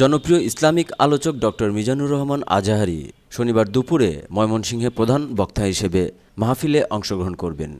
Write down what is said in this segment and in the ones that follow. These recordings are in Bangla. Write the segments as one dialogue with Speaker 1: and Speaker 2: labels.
Speaker 1: জনপ্রিয় ইসলামিক আলোচক ডক্টর মিজানুর রহমান আজাহারি শনিবার দুপুরে ময়মনসিংহে প্রধান বক্তা হিসেবে মাহফিলে অংশগ্রহণ করবেন।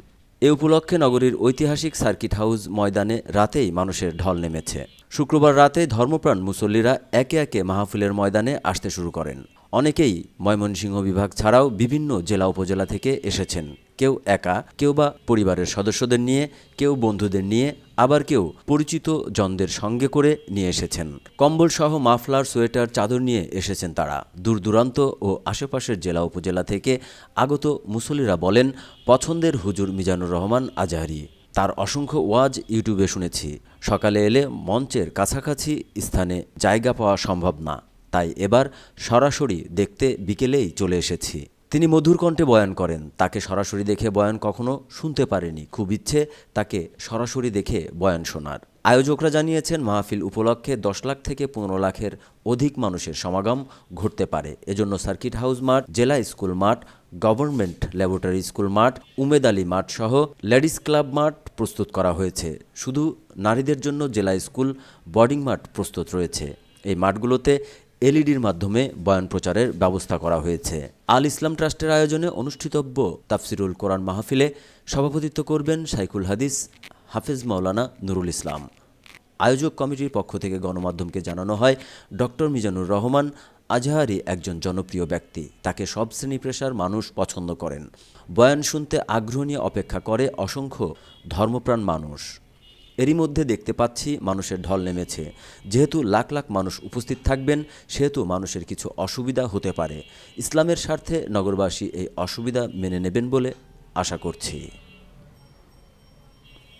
Speaker 1: এ উপলক্ষে নগরীর ঐতিহাসিক সার্কিট হাউস ময়দানে রাতেই মানুষের ঢল নেমেছে। শুক্রবার রাতে ধর্মপ্রাণ মুসল্লিরা একে একে মাহফিলের ময়দানে আসতে শুরু করেন। অনেকেই ময়মনসিংহ বিভাগ ছাড়াও বিভিন্ন জেলা উপজেলা থেকে এসেছেন। কেউ একা, কেউ বা পরিবারের সদস্যদের নিয়ে, কেউ বন্ধুদের নিয়ে, আবার কেউ পরিচিত জনদের সঙ্গে করে নিয়ে এসেছেন। কম্বল সহ মাফলার, সোয়েটার, চাদর নিয়ে এসেছেন তারা। দূর দূরান্ত ও আশেপাশের জেলা উপজেলা থেকে আগত মুসল্লিরা বলেন, পছন্দের হুজুর মিজানুর রহমান আজাহারি তার অসংখ্য ওয়াজ ইউটিউবে শুনেছি। সকালে এলে মঞ্চের কাছাকাছি স্থানে জায়গা পাওয়া সম্ভব না। তাই এবার সরাসরি দেখতে বিকেলেই চলে এসেছি। তিনি মধুর কণ্ঠে বয়ান করেন। তাকে সরাসরি দেখে বয়ান কখনো শুনতে পারেনি। খুব ইচ্ছে তাকে সরাসরি দেখে বয়ান শোনার। আয়োজকরা জানিয়েছেন, মাহফিল উপলক্ষে দশ লাখ থেকে পনেরো লাখের অধিক মানুষের সমাগম ঘটতে পারে। এজন্য সার্কিট হাউস মাঠ, জেলা স্কুল মাঠ গভর্নমেন্ট ল্যাবরেটরি স্কুল মাঠ, উমেদ আলী মাঠ সহ লেডিস ক্লাব মাঠ প্রস্তুত করা হয়েছে। শুধু নারীদের জন্য জেলা স্কুল বোর্ডিং মাঠ প্রস্তুত রয়েছে। এই মাঠগুলোতে এলইডির মাধ্যমে বয়ান প্রচারের ব্যবস্থা করা হয়েছে। আল ইসলাম ট্রাস্টের আয়োজনে অনুষ্ঠিতব্য তাফসিরুল কোরআন মাহফিলে সভাপতিত্ব করবেন সাইকুল হাদিস, হাফেজ মাওলানা নুরুল ইসলাম। আয়োজক কমিটির পক্ষ থেকে গণমাধ্যমকে জানানো হয়, ডক্টর মিজানুর রহমান আজহারি একজন জনপ্রিয় ব্যক্তি। তাকে সব শ্রেণি পেশার মানুষ পছন্দ করেন। বয়ান শুনতে আগ্রহ নিয়ে অপেক্ষা করে অসংখ্য ধর্মপ্রাণ মানুষ। এরই মধ্যে দেখতে পাচ্ছি মানুষের ঢল নেমেছে। যেহেতু লাখ লাখ মানুষ উপস্থিত থাকবেন, সেহেতু মানুষের কিছু অসুবিধা হতে পারে। ইসলামের স্বার্থে নগরবাসী এই অসুবিধা মেনে নেবেন বলে আশা করছি।